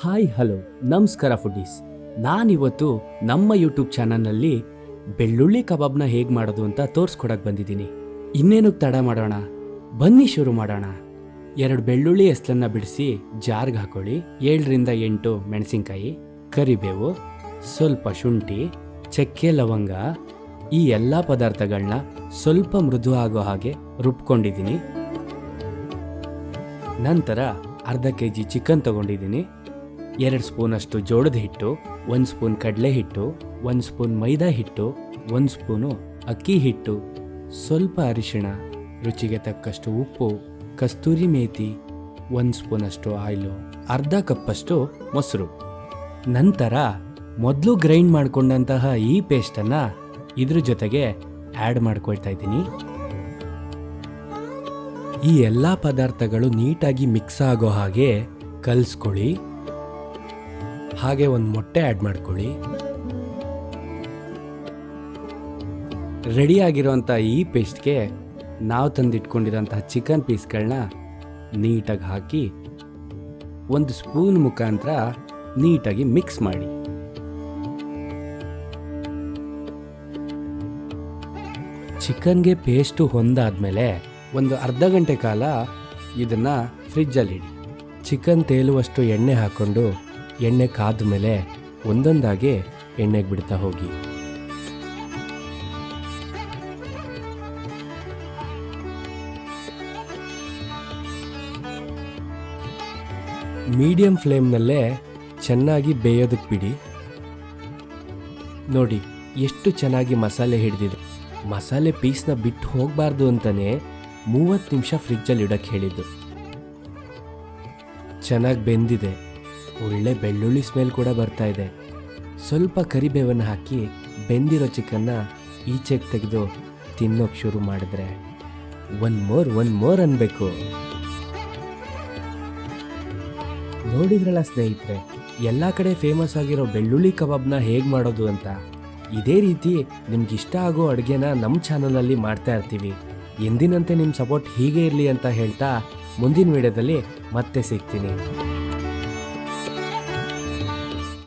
Hi, hello, ನಮಸ್ಕಾರ foodies ನಾನಿವತ್ತು ನಮ್ಮ ಯೂಟ್ಯೂಬ್ ಚಾನಲ್ನಲ್ಲಿ ಬೆಳ್ಳುಳ್ಳಿ ಕಬಾಬ್ನ ಹೇಗೆ ಮಾಡೋದು ಅಂತ ತೋರಿಸ್ಕೊಡಕ್ಕೆ ಬಂದಿದ್ದೀನಿ. ಇನ್ನೇನು ತಡ ಮಾಡೋಣ? ಬನ್ನಿ ಶುರು ಮಾಡೋಣ. ಎರಡು ಬೆಳ್ಳುಳ್ಳಿ ಹೆಸ್ಲನ್ನ ಬಿಡಿಸಿ ಜಾರ್ಗೆ ಹಾಕೊಳ್ಳಿ. ಏಳರಿಂದ ಎಂಟು ಮೆಣಸಿನ್ಕಾಯಿ, ಕರಿಬೇವು, ಸ್ವಲ್ಪ ಶುಂಠಿ, ಚಕ್ಕೆ ಲವಂಗ, ಈ ಎಲ್ಲ ಪದಾರ್ಥಗಳನ್ನ ಸ್ವಲ್ಪ ಮೃದು ಆಗೋ ಹಾಗೆ ರುಬ್ಕೊಂಡಿದ್ದೀನಿ. ನಂತರ ಅರ್ಧ ಕೆ ಜಿ ಚಿಕನ್ ತಗೊಂಡಿದ್ದೀನಿ. ಎರಡು ಸ್ಪೂನಷ್ಟು ಜೋಳದ ಹಿಟ್ಟು, ಒಂದು ಸ್ಪೂನ್ ಕಡಲೆ ಹಿಟ್ಟು, ಒಂದು ಸ್ಪೂನ್ ಮೈದಾ ಹಿಟ್ಟು, ಒಂದು ಸ್ಪೂನು ಅಕ್ಕಿ ಹಿಟ್ಟು, ಸ್ವಲ್ಪ ಅರಿಶಿಣ, ರುಚಿಗೆ ತಕ್ಕಷ್ಟು ಉಪ್ಪು, ಕಸ್ತೂರಿ ಮೇಥಿ ಒಂದು ಸ್ಪೂನಷ್ಟು ಆಯಿಲು, ಅರ್ಧ ಕಪ್ಪಷ್ಟು ಮೊಸರು. ನಂತರ ಮೊದಲು ಗ್ರೈಂಡ್ ಮಾಡಿಕೊಂಡಂತಹ ಈ ಪೇಸ್ಟನ್ನು ಇದ್ರ ಜೊತೆಗೆ ಆ್ಯಡ್ ಮಾಡ್ಕೊಳ್ತಾ ಇದ್ದೀನಿ. ಈ ಎಲ್ಲ ಪದಾರ್ಥಗಳು ನೀಟಾಗಿ ಮಿಕ್ಸ್ ಆಗೋ ಹಾಗೆ ಕಲಿಸ್ಕೊಳ್ಳಿ. ಹಾಗೆ ಒಂದು ಮೊಟ್ಟೆ ಆ್ಯಡ್ ಮಾಡ್ಕೊಳ್ಳಿ. ರೆಡಿಯಾಗಿರುವಂಥ ಈ ಪೇಸ್ಟ್ಗೆ ನಾವು ತಂದಿಟ್ಕೊಂಡಿರೋಂತಹ ಚಿಕನ್ ಪೀಸ್ಗಳನ್ನ ನೀಟಾಗಿ ಹಾಕಿ ಒಂದು ಸ್ಪೂನ್ ಮುಖಾಂತರ ನೀಟಾಗಿ ಮಿಕ್ಸ್ ಮಾಡಿ. ಚಿಕನ್ಗೆ ಪೇಸ್ಟು ಹೊಂದಾದ್ಮೇಲೆ ಒಂದು ಅರ್ಧ ಗಂಟೆ ಕಾಲ ಇದನ್ನು ಫ್ರಿಜ್ಜಲ್ಲಿಡಿ ಚಿಕನ್ ತೇಲುವಷ್ಟು ಎಣ್ಣೆ ಹಾಕ್ಕೊಂಡು ಎಣ್ಣೆ ಕಾದ ಮೇಲೆ ಒಂದೊಂದಾಗಿ ಎಣ್ಣೆಗೆ ಬಿಡ್ತಾ ಹೋಗಿ. ಮೀಡಿಯಂ ಫ್ಲೇಮ್ನಲ್ಲೇ ಚೆನ್ನಾಗಿ ಬೇಯೋದಕ್ಕೆ ಬಿಡಿ. ನೋಡಿ, ಎಷ್ಟು ಚೆನ್ನಾಗಿ ಮಸಾಲೆ ಹಿಡಿದಿದೆ. ಮಸಾಲೆ ಪೀಸ್ನ ಬಿಟ್ಟು ಹೋಗಬಾರ್ದು ಅಂತಾನೆ ಮೂವತ್ತು ನಿಮಿಷ ಫ್ರಿಜ್ಜಲ್ಲಿ ಇಡಕ್ಕೆ ಹೇಳಿದ್ದು. ಚೆನ್ನಾಗಿ ಬೆಂದಿದೆ. ಒಳ್ಳೆ ಬೆಳ್ಳುಳ್ಳಿ ಸ್ಮೆಲ್ ಕೂಡ ಬರ್ತಾ ಇದೆ. ಸ್ವಲ್ಪ ಕರಿಬೇವನ್ನು ಹಾಕಿ ಬೆಂದಿರೋ ಚಿಕನ್ನ ಈಚೆಗೆ ತೆಗೆದು ತಿನ್ನೋಕೆ ಶುರು ಮಾಡಿದ್ರೆ ಒನ್ ಮೋರ್ ಒನ್ ಮೋರ್ ಅನ್ಬೇಕು. ನೋಡಿದ್ರಲ್ಲ ಸ್ನೇಹಿತರೆ, ಎಲ್ಲ ಕಡೆ ಫೇಮಸ್ ಆಗಿರೋ ಬೆಳ್ಳುಳ್ಳಿ ಕಬಾಬ್ನ ಹೇಗೆ ಮಾಡೋದು ಅಂತ? ಇದೇ ರೀತಿ ನಿಮ್ಗೆ ಇಷ್ಟ ಆಗೋ ಅಡುಗೆನ ನಮ್ಮ ಚಾನಲಲ್ಲಿ ಮಾಡ್ತಾ ಇರ್ತೀವಿ. ಎಂದಿನಂತೆ ನಿಮ್ಮ ಸಪೋರ್ಟ್ ಹೀಗೆ ಇರಲಿ ಅಂತ ಹೇಳ್ತಾ ಮುಂದಿನ ವಿಡಿಯೋದಲ್ಲಿ ಮತ್ತೆ ಸಿಗ್ತೀನಿ.